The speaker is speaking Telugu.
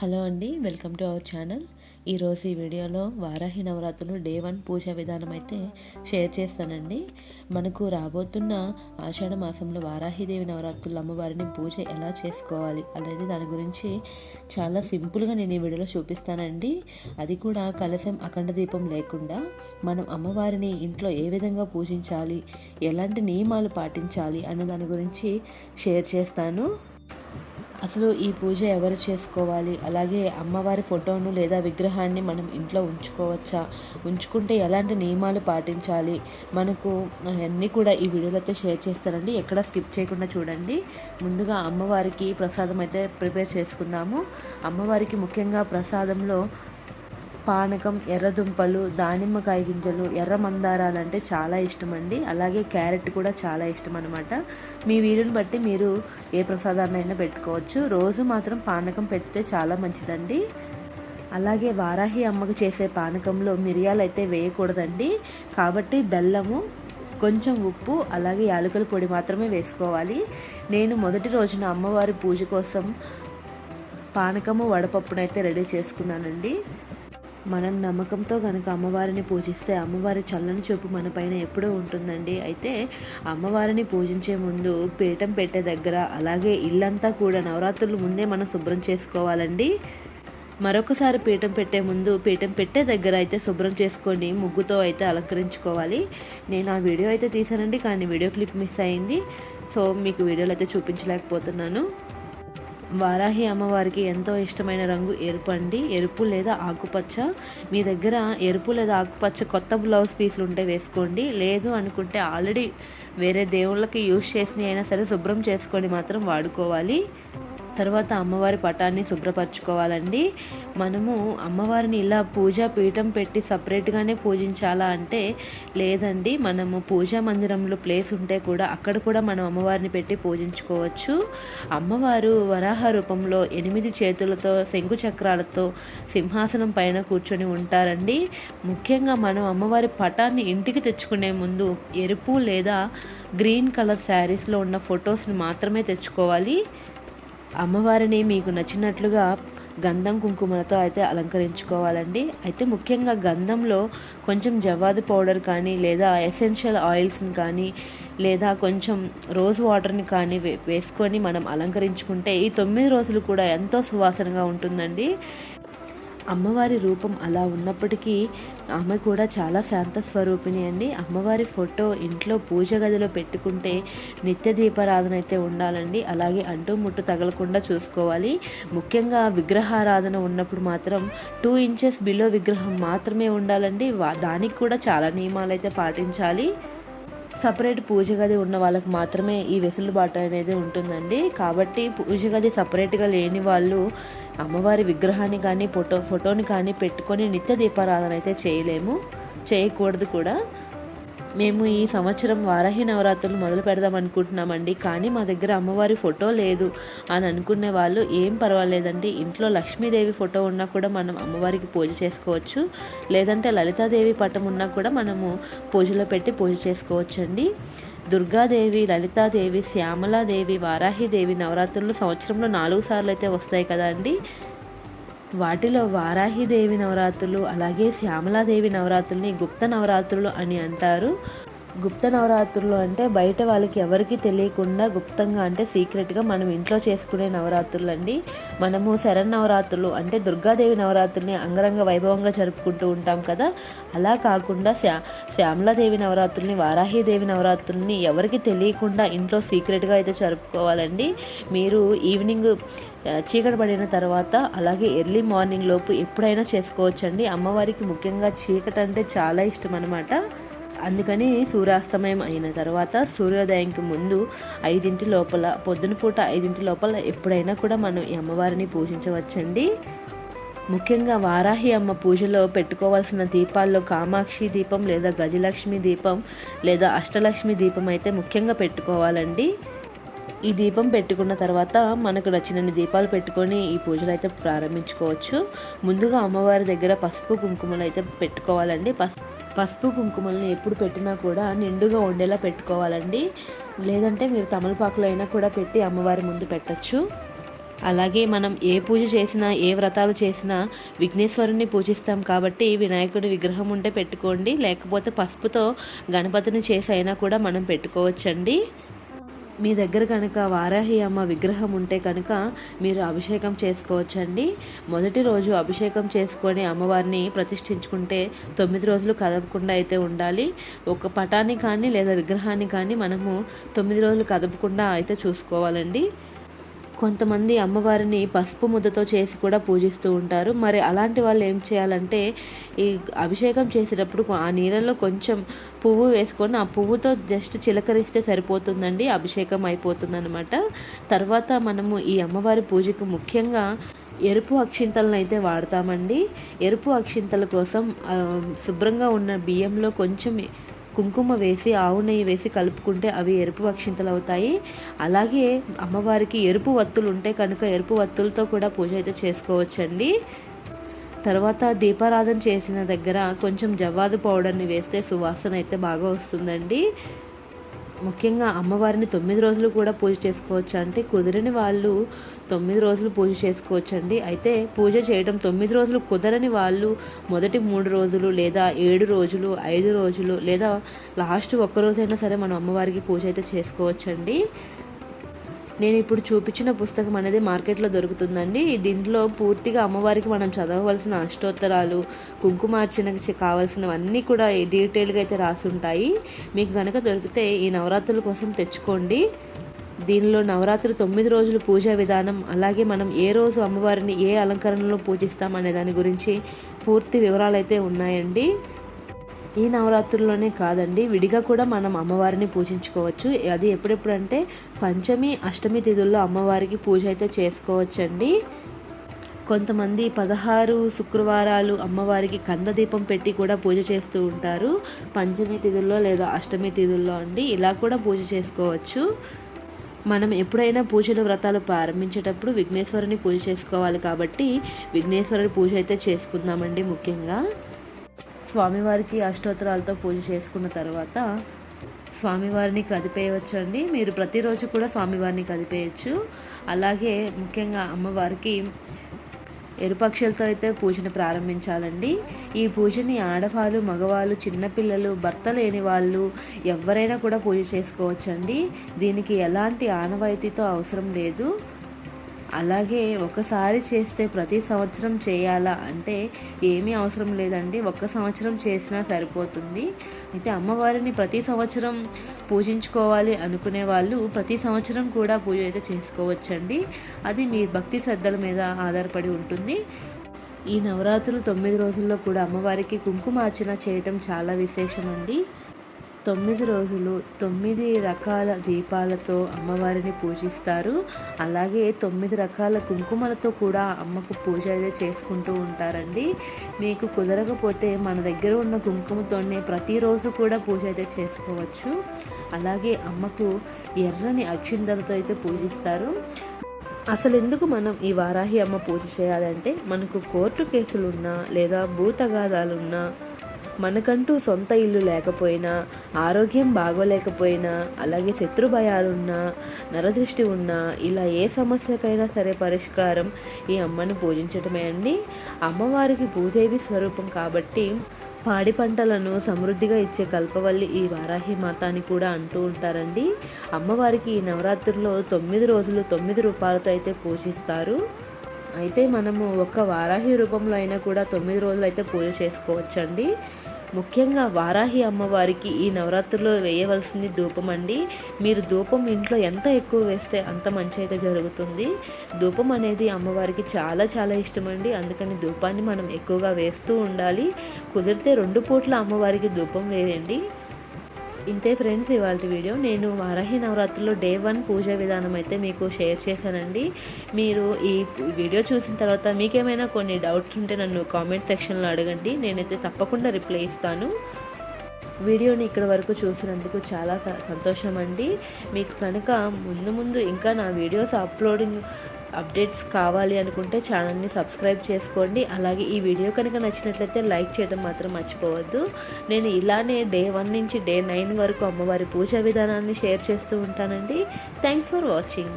హలో అండి వెల్కమ్ టు అవర్ ఛానల్. ఈరోజు ఈ వీడియోలో వారాహి నవరాత్రులు డే వన్ పూజ విధానం అయితే షేర్ చేస్తానండి. మనకు రాబోతున్న ఆషాఢ మాసంలో వారాహిదేవి నవరాత్రులు అమ్మవారిని పూజ ఎలా చేసుకోవాలి అనేది దాని గురించి చాలా సింపుల్గా నేను ఈ వీడియోలో చూపిస్తానండి. అది కూడా కలశం అఖండ దీపం లేకుండా మనం అమ్మవారిని ఇంట్లో ఏ విధంగా పూజించాలి ఎలాంటి నియమాలు పాటించాలి అనే దాని గురించి షేర్ చేస్తాను. అసలు ఈ పూజ ఎవరు చేసుకోవాలి? అలాగే అమ్మవారి ఫోటోను లేదా విగ్రహాన్ని మనం ఇంట్లో ఉంచుకోవచ్చా? ఉంచుకుంటే ఎలాంటి నియమాలు పాటించాలి? మనకు అన్నీ కూడా ఈ వీడియోలో షేర్ చేస్తానండి. ఎక్కడ స్కిప్ చేయకుండా చూడండి. ముందుగా అమ్మవారికి ప్రసాదం అయితే ప్రిపేర్ చేసుకుందాము. అమ్మవారికి ముఖ్యంగా ప్రసాదంలో పానకం ఎర్రదుంపలు దానిమ్మకాయ గింజలు ఎర్ర మందారాలు అంటే చాలా ఇష్టం అండి అలాగే క్యారెట్ కూడా చాలా ఇష్టం అనమాట మీ వీలుని బట్టి మీరు ఏ ప్రసాదాన్ని అయినా పెట్టుకోవచ్చు. రోజు మాత్రం పానకం పెడితే చాలా మంచిదండి. అలాగే వారాహి అమ్మకు చేసే పానకంలో మిరియాలు అయితే వేయకూడదండి. కాబట్టి బెల్లము కొంచెం ఉప్పు అలాగే యాలకుల పొడి మాత్రమే వేసుకోవాలి. నేను మొదటి రోజున అమ్మవారి పూజ కోసం పానకము వడపప్పునైతే రెడీ చేసుకున్నానండి. మనం నమ్మకంతో కనుక అమ్మవారిని పూజిస్తే అమ్మవారి చల్లని చూపు మన పైన ఎప్పుడూ ఉంటుందండి. అయితే అమ్మవారిని పూజించే ముందు పీఠం పెట్టే దగ్గర అలాగే ఇల్లంతా కూడా నవరాత్రులు ముందే మనం శుభ్రం చేసుకోవాలండి. మరొకసారి పీఠం పెట్టే ముందు పీఠం పెట్టే దగ్గర అయితే శుభ్రం చేసుకొని ముగ్గుతో అయితే అలంకరించుకోవాలి. నేను ఆ వీడియో అయితే తీసానండి కానీ వీడియో క్లిప్ మిస్ అయింది. సో మీకు వీడియోలో అయితే చూపించలేకపోతున్నాను. వారాహి అమ్మవారికి ఎంతో ఇష్టమైన రంగు ఎరుపు అండి. ఎరుపు లేదా ఆకుపచ్చ. మీ దగ్గర ఎరుపు లేదా ఆకుపచ్చ కొత్త బ్లౌజ్ పీసులు ఉంటే వేసుకోండి. లేదు అనుకుంటే ఆల్రెడీ వేరే దేవుళ్ళకి యూజ్ చేసినవి అయినా సరే శుభ్రం చేసుకొని మాత్రం వాడుకోవాలి. తర్వాత అమ్మవారి పటాన్ని శుభ్రపరచుకోవాలండి. మనము అమ్మవారిని ఇలా పూజా పీఠం పెట్టి సపరేట్గానే పూజించాలా అంటే లేదండి. మనము పూజా మందిరంలో ప్లేస్ ఉంటే కూడా అక్కడ కూడా మనం అమ్మవారిని పెట్టి పూజించుకోవచ్చు. అమ్మవారు వరాహ రూపంలో ఎనిమిది చేతులతో శంకు చక్రాలతో సింహాసనం పైన కూర్చొని ఉంటారండి. ముఖ్యంగా మనం అమ్మవారి పటాన్ని ఇంటికి తెచ్చుకునే ముందు ఎరుపు లేదా గ్రీన్ కలర్ శారీస్లో ఉన్న ఫొటోస్ని మాత్రమే తెచ్చుకోవాలి. అమ్మవారిని మీకు నచ్చినట్లుగా గంధం కుంకుమలతో అయితే అలంకరించుకోవాలండి. అయితే ముఖ్యంగా గంధంలో కొంచెం జవాది పౌడర్ కానీ లేదా ఎసెన్షియల్ ఆయిల్స్ని కానీ లేదా కొంచెం రోజ్ వాటర్ని కానీ వేసుకొని మనం అలంకరించుకుంటే ఈ తొమ్మిది రోజులు కూడా ఎంతో సువాసనగా ఉంటుందండి. అమ్మవారి రూపం అలా ఉన్నప్పటికీ ఆమె కూడా చాలా శాంత స్వరూపిణి అండి. అమ్మవారి ఫోటో ఇంట్లో పూజ గదిలో పెట్టుకుంటే నిత్య దీపారాధన అయితే ఉండాలండి. అలాగే అంటూ ముట్టు తగలకుండా చూసుకోవాలి. ముఖ్యంగా విగ్రహారాధన ఉన్నప్పుడు మాత్రం టూ ఇంచెస్ బిలో విగ్రహం మాత్రమే ఉండాలండి. దానికి కూడా చాలా నియమాలు అయితే పాటించాలి. సపరేట్ పూజ గది ఉన్న వాళ్ళకి మాత్రమే ఈ వెసులుబాటు అనేది ఉంటుందండి. కాబట్టి పూజ గది సపరేట్గా లేని వాళ్ళు అమ్మవారి విగ్రహాన్ని కానీ ఫోటో ఫోటోని కానీ పెట్టుకొని నిత్య దీపారాధన అయితే చేయలేము. చేయకూడదు కూడా. మేము ఈ సంవత్సరం వారాహి నవరాత్రులు మొదలు పెడదాం అనుకుంటున్నామండి. కానీ మా దగ్గర అమ్మవారి ఫోటో లేదు. అని అనుకునే వాళ్ళు ఏం పర్వాలేదండి. ఇంట్లో లక్ష్మీదేవి ఫోటో ఉన్నా కూడా మనం అమ్మవారికి పూజ చేసుకోవచ్చు. లేదంటే లలితాదేవి పటం ఉన్నా కూడా మనము పూజలో పెట్టి పూజ చేసుకోవచ్చండి. దుర్గాదేవి లలితాదేవి శ్యామలాదేవి వారాహిదేవి నవరాత్రులు సంవత్సరంలో నాలుగు సార్లు అయితే వస్తాయి కదా అండి. వాటిలో వారాహిదేవి నవరాత్రులు అలాగే శ్యామలాదేవి నవరాత్రుల్ని గుప్త నవరాత్రులు అని అంటారు. గుప్త నవరాత్రులు అంటే బయట వాళ్ళకి ఎవరికి తెలియకుండా గుప్తంగా అంటే సీక్రెట్గా మనం ఇంట్లో చేసుకునే నవరాత్రులు అండి మనము శరణ్ నవరాత్రులు అంటే దుర్గాదేవి నవరాత్రుల్ని అంగరంగ వైభవంగా జరుపుకుంటూ ఉంటాం కదా. అలా కాకుండా శ్యా శ్యామలాదేవి నవరాత్రుల్ని వారాహిదేవి నవరాత్రుల్ని ఎవరికి తెలియకుండా ఇంట్లో సీక్రెట్గా అయితే జరుపుకోవాలండి. మీరు ఈవినింగ్ చీకటి పడిన తర్వాత అలాగే ఎర్లీ మార్నింగ్ లోపు ఎప్పుడైనా చేసుకోవచ్చండి. అమ్మవారికి ముఖ్యంగా చీకటి అంటే చాలా ఇష్టం అనమాట అందుకని సూర్యాస్తమయం అయిన తర్వాత సూర్యోదయంకి ముందు ఐదింటి లోపల పొద్దున పూట ఐదింటి లోపల ఎప్పుడైనా కూడా మనం ఈ అమ్మవారిని పూజించవచ్చండి. ముఖ్యంగా వారాహి అమ్మ పూజలో పెట్టుకోవాల్సిన దీపాల్లో కామాక్షి దీపం లేదా గజలక్ష్మి దీపం లేదా అష్టలక్ష్మి దీపం అయితే ముఖ్యంగా పెట్టుకోవాలండి. ఈ దీపం పెట్టుకున్న తర్వాత మనకు నచ్చినన్ని దీపాలు పెట్టుకొని ఈ పూజలు అయితే ప్రారంభించుకోవచ్చు. ముందుగా అమ్మవారి దగ్గర పసుపు కుంకుమలు అయితే పెట్టుకోవాలండి. పసుపు పసుపు కుంకుమల్ని ఎప్పుడు పెట్టినా కూడా నిండుగా ఉండేలా పెట్టుకోవాలండి. లేదంటే మీరు తమలపాకులు అయినా కూడా పెట్టి అమ్మవారి ముందు పెట్టచ్చు. అలాగే మనం ఏ పూజ చేసినా ఏ వ్రతాలు చేసినా విఘ్నేశ్వరుని పూజిస్తాం కాబట్టి వినాయకుడి విగ్రహం ఉంటే పెట్టుకోండి. లేకపోతే పసుపుతో గణపతిని చేసి అయినా కూడా మనం పెట్టుకోవచ్చండి. మీ దగ్గర కనుక వారాహి అమ్మ విగ్రహం ఉంటే కనుక మీరు అభిషేకం చేసుకోవచ్చండి. మొదటి రోజు అభిషేకం చేసుకొని అమ్మవారిని ప్రతిష్ఠించుకుంటే తొమ్మిది రోజులు కదపకుండా అయితే ఉండాలి. ఒక పటాన్ని కానీ లేదా విగ్రహాన్ని కానీ మనము తొమ్మిది రోజులు కదపకుండా అయితే చూసుకోవాలండి. కొంతమంది అమ్మవారిని పసుపు ముద్దతో చేసి కూడా పూజిస్తూ ఉంటారు. మరి అలాంటి వాళ్ళు ఏం చేయాలంటే ఈ అభిషేకం చేసేటప్పుడు ఆ నీళ్ళలో కొంచెం పువ్వు వేసుకొని ఆ పువ్వుతో జస్ట్ చిలకరిస్తే సరిపోతుందండి అభిషేకం అయిపోతుందనమాట తర్వాత మనము ఈ అమ్మవారి పూజకు ముఖ్యంగా ఎరుపు అక్షింతలను అయితే వాడతామండి. ఎరుపు అక్షింతల కోసం శుభ్రంగా ఉన్న బియ్యంలో కొంచెం కుంకుమ వేసి ఆవు నెయ్యి వేసి కలుపుకుంటే అవి ఎరుపు అక్షింతలు అవుతాయి అలాగే అమ్మవారికి ఎరుపు వత్తులు ఉంటే కనుక ఎరుపు వత్తులతో కూడా పూజ అయితే చేసుకోవచ్చండి. తర్వాత దీపారాధన చేసిన దగ్గర కొంచెం జవ్వాదు పౌడర్ని వేస్తే సువాసన అయితే బాగా వస్తుందండి. ముఖ్యంగా అమ్మవారిని తొమ్మిది రోజులు కూడా పూజ చేసుకోవచ్చు అంటే కుదిరని వాళ్ళు తొమ్మిది రోజులు పూజ చేసుకోవచ్చు అండి అయితే పూజ చేయడం తొమ్మిది రోజులు కుదరని వాళ్ళు మొదటి మూడు రోజులు లేదా ఏడు రోజులు ఐదు రోజులు లేదా లాస్ట్ ఒక్క రోజైనా సరే మనం అమ్మవారికి పూజ అయితే చేసుకోవచ్చండి. నేను ఇప్పుడు చూపించిన పుస్తకం అనేది మార్కెట్లో దొరుకుతుందండి. దీంట్లో పూర్తిగా అమ్మవారికి మనం చదవవలసిన అష్టోత్తరాలు కుంకుమార్చనకి కావాల్సినవన్నీ కూడా డీటెయిల్గా అయితే రాసి ఉంటాయి మీకు కనుక దొరికితే ఈ నవరాత్రుల కోసం తెచ్చుకోండి. దీనిలో నవరాత్రి తొమ్మిది రోజులు పూజా విధానం అలాగే మనం ఏ రోజు అమ్మవారిని ఏ అలంకరణలో పూజిస్తాం అనే దాని గురించి పూర్తి వివరాలు అయితే ఉన్నాయండి. ఈ నవరాత్రుల్లోనే కాదండి విడిగా కూడా మనం అమ్మవారిని పూజించుకోవచ్చు. అది ఎప్పుడెప్పుడు అంటే పంచమి అష్టమి తిథుల్లో అమ్మవారికి పూజ అయితే చేసుకోవచ్చండి. కొంతమంది పదహారు శుక్రవారాలు అమ్మవారికి కంద దీపం పెట్టి కూడా పూజ చేస్తూ ఉంటారు. పంచమి తిథుల్లో లేదా అష్టమి తిథుల్లో అండి ఇలా కూడా పూజ చేసుకోవచ్చు. మనం ఎప్పుడైనా పూజలు వ్రతాలు ప్రారంభించేటప్పుడు విఘ్నేశ్వరుని పూజ చేసుకోవాలి కాబట్టి విఘ్నేశ్వరుని పూజ అయితే చేసుకుందామండి ముఖ్యంగా. స్వామివారికి అష్టోత్తరాలతో పూజ చేసుకున్న తర్వాత స్వామివారిని కదిపేయవచ్చు అండి మీరు ప్రతిరోజు కూడా స్వామివారిని కదిపేయచ్చు. అలాగే ముఖ్యంగా అమ్మవారికి ఎరుపక్షలతో అయితే పూజను ప్రారంభించాలండి. ఈ పూజని ఆడవాళ్ళు మగవాళ్ళు చిన్నపిల్లలు భర్త లేని వాళ్ళు ఎవరైనా కూడా పూజ చేసుకోవచ్చండి. దీనికి ఎలాంటి ఆనవాయితీతో అవసరం లేదు. అలాగే ఒకసారి చేస్తే ప్రతి సంవత్సరం చేయాలా అంటే ఏమీ అవసరం లేదండి. ఒక్క సంవత్సరం చేసినా సరిపోతుంది. అయితే అమ్మవారిని ప్రతి సంవత్సరం పూజించుకోవాలి అనుకునే వాళ్ళు ప్రతి సంవత్సరం కూడా పూజ అయితే చేసుకోవచ్చండి. అది మీ భక్తి శ్రద్ధల మీద ఆధారపడి ఉంటుంది. ఈ నవరాత్రులు తొమ్మిది రోజుల్లో కూడా అమ్మవారికి కుంకుమార్చన చేయటం చాలా విశేషం అండి తొమ్మిది రోజులు తొమ్మిది రకాల దీపాలతో అమ్మవారిని పూజిస్తారు. అలాగే తొమ్మిది రకాల కుంకుమలతో కూడా అమ్మకు పూజ అయితే చేసుకుంటూ ఉంటారండి. మీకు కుదరకపోతే మన దగ్గర ఉన్న కుంకుమతోనే ప్రతిరోజు కూడా పూజ అయితే చేసుకోవచ్చు. అలాగే అమ్మకు ఎర్రని అక్షింతలతో అయితే పూజిస్తారు. అసలు ఎందుకు మనం ఈ వారాహి అమ్మ పూజ చేయాలంటే మనకు కోర్టు కేసులున్నా లేదా భూతగాదాలున్నా మనకంటూ సొంత ఇల్లు లేకపోయినా ఆరోగ్యం బాగోలేకపోయినా అలాగే శత్రు భయాలున్నా నరదృష్టి ఉన్నా ఇలా ఏ సమస్యకైనా సరే పరిష్కారం ఈ అమ్మను పూజించటమే అండి. అమ్మవారికి భూదేవి స్వరూపం కాబట్టి పాడి పంటలను సమృద్ధిగా ఇచ్చే కల్పవల్లి ఈ వారాహి మాత అని కూడా అంటూ ఉంటారండి. అమ్మవారికి ఈ నవరాత్రుల్లో తొమ్మిది రోజులు తొమ్మిది రూపాయలతో అయితే పూజిస్తారు. అయితే మనము ఒక్క వారాహి రూపంలో అయినా కూడా తొమ్మిది రోజులు అయితే పూజ చేసుకోవచ్చండి. ముఖ్యంగా వారాహి అమ్మవారికి ఈ నవరాత్రుల్లో వేయవలసింది ధూపం అండి. మీరు ధూపం ఇంట్లో ఎంత ఎక్కువ వేస్తే అంత మంచి అయితే జరుగుతుంది. ధూపం అనేది అమ్మవారికి చాలా చాలా ఇష్టం అండి అందుకని ధూపాన్ని మనం ఎక్కువగా వేస్తూ ఉండాలి. కుదిరితే రెండు పూట్ల అమ్మవారికి ధూపం వేయండి. ఇంతే ఫ్రెండ్స్ ఇవాళ వీడియో. నేను వారాహి నవరాత్రిలో డే వన్ పూజ విధానం అయితే మీకు షేర్ చేశానండి. మీరు ఈ వీడియో చూసిన తర్వాత మీకేమైనా కొన్ని డౌట్స్ ఉంటే నన్ను కామెంట్ సెక్షన్లో అడగండి. నేనైతే తప్పకుండా రిప్లై ఇస్తాను. వీడియోని ఇక్కడ వరకు చూసినందుకు చాలా సంతోషం అండి. మీకు కనుక ముందు ముందు ఇంకా నా వీడియోస్ అప్లోడింగ్ అప్డేట్స్ కావాలి అనుకుంటే ఛానల్ని సబ్స్క్రైబ్ చేసుకోండి. అలాగే ఈ వీడియో కనుక నచ్చినట్లయితే లైక్ చేయడం మాత్రం మర్చిపోవద్దు. నేను ఇలానే డే వన్ నుంచి డే నైన్ వరకు అమ్మవారి పూజా విధానాన్ని షేర్ చేస్తూ ఉంటానండి. Thanks for watching.